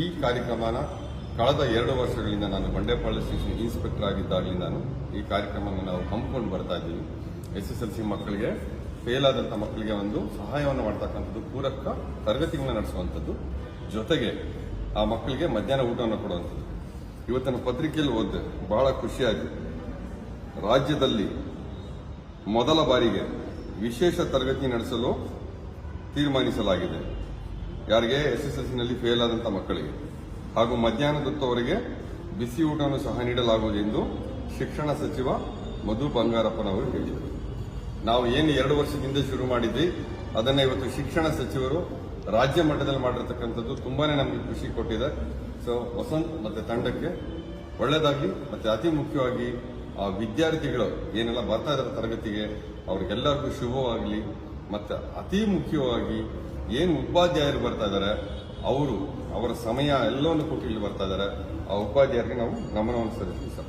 ಈ ಕಾರ್ಯಕ್ರಮನ ಕಳೆದ ಎರಡು ವರ್ಷಗಳಿಂದ ನಾನು ಬಂಡೆಪಾಳ ಸ್ಟೇಷನ್ ಇನ್ಸ್ಪೆಕ್ಟರ್ ಆಗಿದ್ದಾಗಲಿಂದ ನಾನು ಈ ಕಾರ್ಯಕ್ರಮವನ್ನು ನಾವು ಹಮ್ಮಿಕೊಂಡು ಬರ್ತಾ ಇದ್ದೀವಿ. ಎಸ್ ಎಸ್ ಎಲ್ ಸಿ ಮಕ್ಕಳಿಗೆ ಫೇಲ್ ಆದಂಥ ಮಕ್ಕಳಿಗೆ ಒಂದು ಸಹಾಯವನ್ನು ಮಾಡ್ತಕ್ಕಂಥದ್ದು, ಪೂರಕ ತರಗತಿಗಳನ್ನ ನಡೆಸುವಂಥದ್ದು, ಜೊತೆಗೆ ಆ ಮಕ್ಕಳಿಗೆ ಮಧ್ಯಾಹ್ನ ಊಟವನ್ನು ಕೊಡುವಂಥದ್ದು. ಇವತ್ತಿನ ಪತ್ರಿಕೆಯಲ್ಲಿ ಓದಿದೆ, ಬಹಳ ಖುಷಿಯಾಗಿ. ರಾಜ್ಯದಲ್ಲಿ ಮೊದಲ ಬಾರಿಗೆ ವಿಶೇಷ ತರಗತಿ ನಡೆಸಲು ತೀರ್ಮಾನಿಸಲಾಗಿದೆ. ಯಾರಿಗೆ ಎಸ್ ಎಸ್ ಎಲ್ಸಿನಲ್ಲಿ ಫೇಲ್ ಆದಂಥ ಮಕ್ಕಳಿಗೆ. ಹಾಗೂ ಮಧ್ಯಾಹ್ನದೊತ್ತವರಿಗೆ ಬಿಸಿ ಊಟವನ್ನು ಸಹ ನೀಡಲಾಗುವುದು ಎಂದು ಶಿಕ್ಷಣ ಸಚಿವ ಮಧು ಬಂಗಾರಪ್ಪನವರು ಹೇಳಿದರು. ನಾವು ಏನು ಎರಡು ವರ್ಷದಿಂದ ಶುರು ಮಾಡಿದ್ವಿ, ಅದನ್ನ ಇವತ್ತು ಶಿಕ್ಷಣ ಸಚಿವರು ರಾಜ್ಯ ಮಟ್ಟದಲ್ಲಿ ಮಾಡಿರ್ತಕ್ಕಂಥದ್ದು ತುಂಬಾನೇ ನಮಗೆ ಖುಷಿ ಕೊಟ್ಟಿದೆ. ಸೊ ವಸಂತ್ ಮತ್ತೆ ತಂಡಕ್ಕೆ ಒಳ್ಳೆಯದಾಗಿ ಮತ್ತೆ ಅತಿ ಮುಖ್ಯವಾಗಿ ಆ ವಿದ್ಯಾರ್ಥಿಗಳು ಏನೆಲ್ಲ ಬರ್ತಾ ಇದ್ದಾರೆ ತರಗತಿಗೆ, ಅವ್ರಿಗೆಲ್ಲರಿಗೂ ಶುಭವಾಗಲಿ, ಮತ್ತೆ ಅತಿ ಮುಖ್ಯವಾಗಿ ಏನು ಉಪಾಧ್ಯಾಯರು ಬರ್ತಾ ಇದ್ದಾರೆ ಅವರು ಅವರ ಸಮಯ ಎಲ್ಲವನ್ನು ಕೊಟ್ಟು ಇಲ್ಲಿ ಬರ್ತಾ ಇದ್ದಾರೆ ಆ ಉಪಾಧ್ಯಾಯರಿಗೆ ನಾವು ಗಮನವನ್ನು ಸಲ್ಲಿಸ್ತೀವಿ ಸರ್.